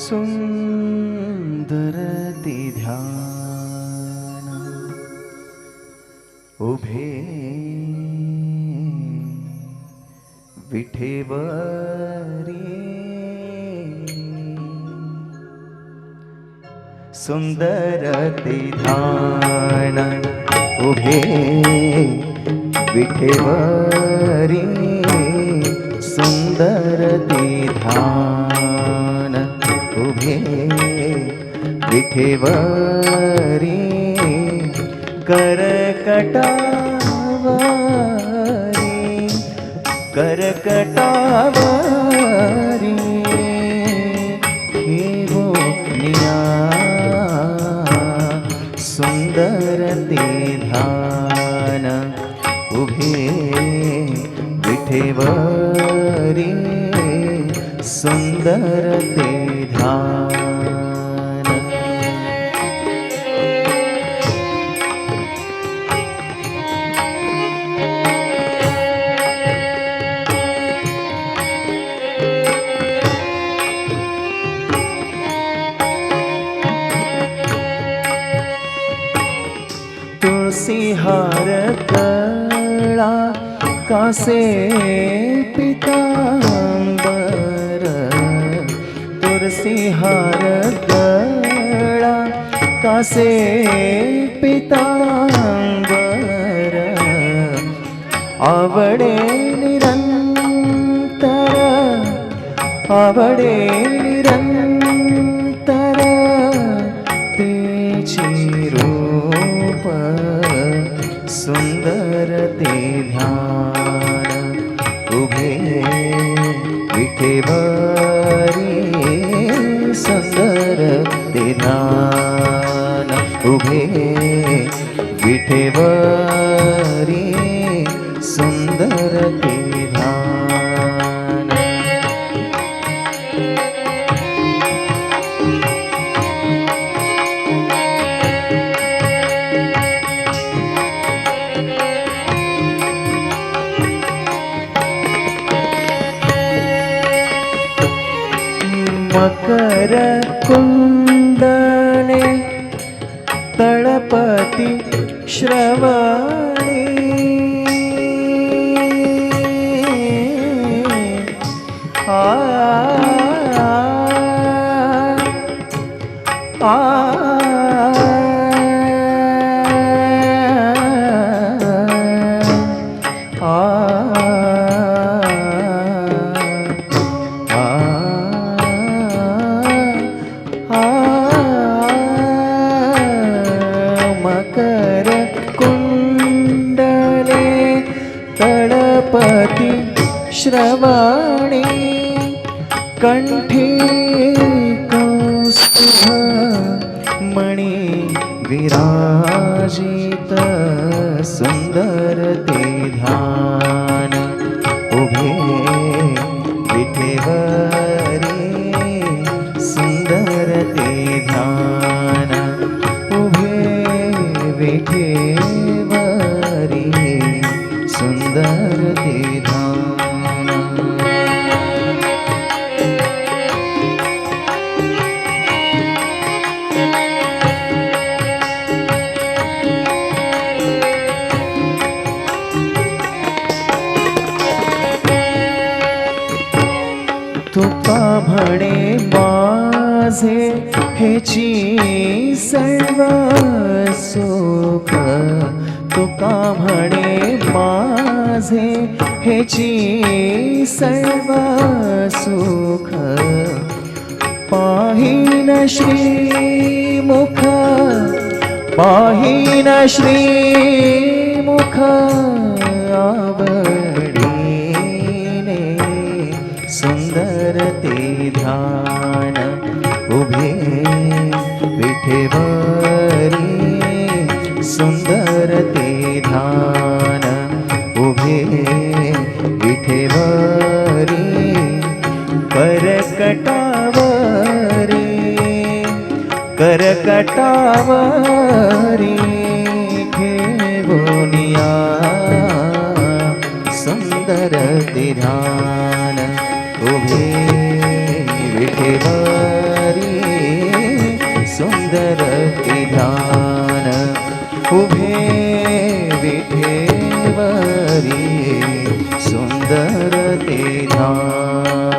सुंदर ते ध्यान उभे विठेवरी सुंदर ध्यान उभे विठेवरी सुंदर ते ध्यान उभे विठेवरी करकटावरी निया सुंदर ते ध्यान उभे विठेवरी सुंदर ते ध्यान तुलसी हार कळा कासे पितांबर तुलसी हार कळा कासे पितांबर। आवडे निरंतर आवडे निरंतर तेची रूप, सुंदर ते ध्यान उभे विठेवरी ध्यान उभे विठेवरी सुंदर ते मकर कुंडले तळपती श्रवा तळपती श्रवणी कंठी कौस्तुभ मणि विराजित सुंदर ते ध्यान सुंदर ध्यान तुका म्हणे माझे हेची सर्व सुख तुका म्हणे माझे हेची सर्व सुख पाहिन श्रीमुख पाहिन श्रीमुख आवडीने सुंदर ते ध्यान उभे विठेवरी सुंदर ते कटावरी के सुंदर दिधान उभे विठेवारी। सुंदर दिधान उभे विठेवारी। सुंदर दिधान।